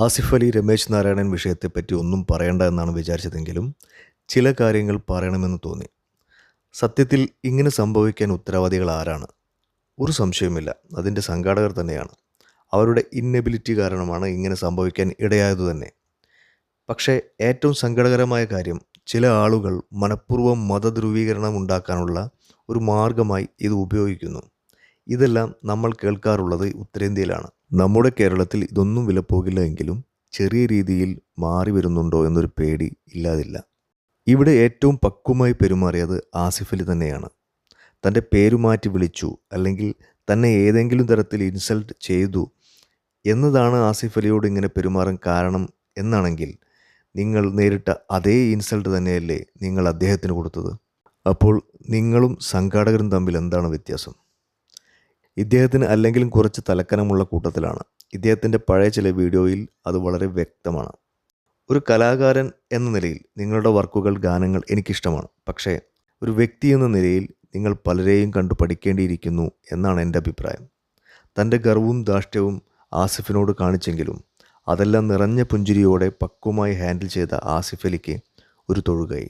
ആസിഫ് അലി രമേശ് നാരായണൻ വിഷയത്തെപ്പറ്റി ഒന്നും പറയണ്ട എന്നാണ് വിചാരിച്ചതെങ്കിലും ചില കാര്യങ്ങൾ പറയണമെന്ന് തോന്നി. സത്യത്തിൽ ഇങ്ങനെ സംഭവിക്കാൻ ഉത്തരവാദികൾ ആരാണ്? ഒരു സംശയവുമില്ല. അതിന്റെ സംഘാടകർ തന്നെയാണ്. അവരുടെ ഇന്നെബിലിറ്റി കാരണമാണ് ഇങ്ങനെ സംഭവിക്കാൻ ഇടയായത് തന്നെ. പക്ഷേ ഏറ്റവും സങ്കടകരമായ കാര്യം ചില ആളുകൾ മനഃപൂർവം മതധ്രുവീകരണം ഉണ്ടാക്കാനുള്ള ഒരു മാർഗമായി ഇത് ഉപയോഗിക്കുന്നു. ഇതെല്ലാം നമ്മൾ കേൾക്കാറുള്ളത് ഉത്തരേന്ത്യയിലാണ്. നമ്മുടെ കേരളത്തിൽ ഇതൊന്നും വിലപ്പോകില്ല എങ്കിലും ചെറിയ രീതിയിൽ മാറി വരുന്നുണ്ടോ എന്നൊരു പേടി ഇല്ലാതില്ല. ഇവിടെ ഏറ്റവും പക്വമായി പെരുമാറിയത് ആസിഫ് അലി തന്നെയാണ്. തന്റെ പേരുമാറ്റി വിളിച്ചു അല്ലെങ്കിൽ തന്നെ ഏതെങ്കിലും തരത്തിൽ ഇൻസൾട്ട് ചെയ്തു എന്നതാണ് ആസിഫ് അലിയോട് ഇങ്ങനെ പെരുമാറാൻ കാരണം എന്നാണെങ്കിൽ നിങ്ങൾ നേരിട്ട അതേ ഇൻസൾട്ട് തന്നെയല്ലേ നിങ്ങൾ അദ്ദേഹത്തിന് കൊടുത്തത്? അപ്പോൾ നിങ്ങളും സംഘാടകരും തമ്മിൽ എന്താണ് വ്യത്യാസം? ഇദ്ദേഹത്തിന് അല്ലെങ്കിലും കുറച്ച് തലക്കനമുള്ള കൂട്ടത്തിലാണ്. ഇദ്ദേഹത്തിന്റെ പഴയ ചില വീഡിയോയിൽ അത് വളരെ വ്യക്തമാണ്. ഒരു കലാകാരൻ എന്ന നിലയിൽ നിങ്ങളുടെ വർക്കുകൾ ഗാനങ്ങൾ എനിക്കിഷ്ടമാണ്. പക്ഷേ ഒരു വ്യക്തി എന്ന നിലയിൽ നിങ്ങൾ പലരെയും കണ്ടു പഠിക്കേണ്ടിയിരിക്കുന്നു എന്നാണ് എന്റെ അഭിപ്രായം. തന്റെ ഗർവും ധാഷ്ട്യവും ആസിഫിനോട് കാണിച്ചെങ്കിലും അതെല്ലാം നിറഞ്ഞ പുഞ്ചിരിയോടെ പക്വമായി ഹാൻഡിൽ ചെയ്ത ആസിഫ് അലിക്ക് ഒരു തൊഴുകൈ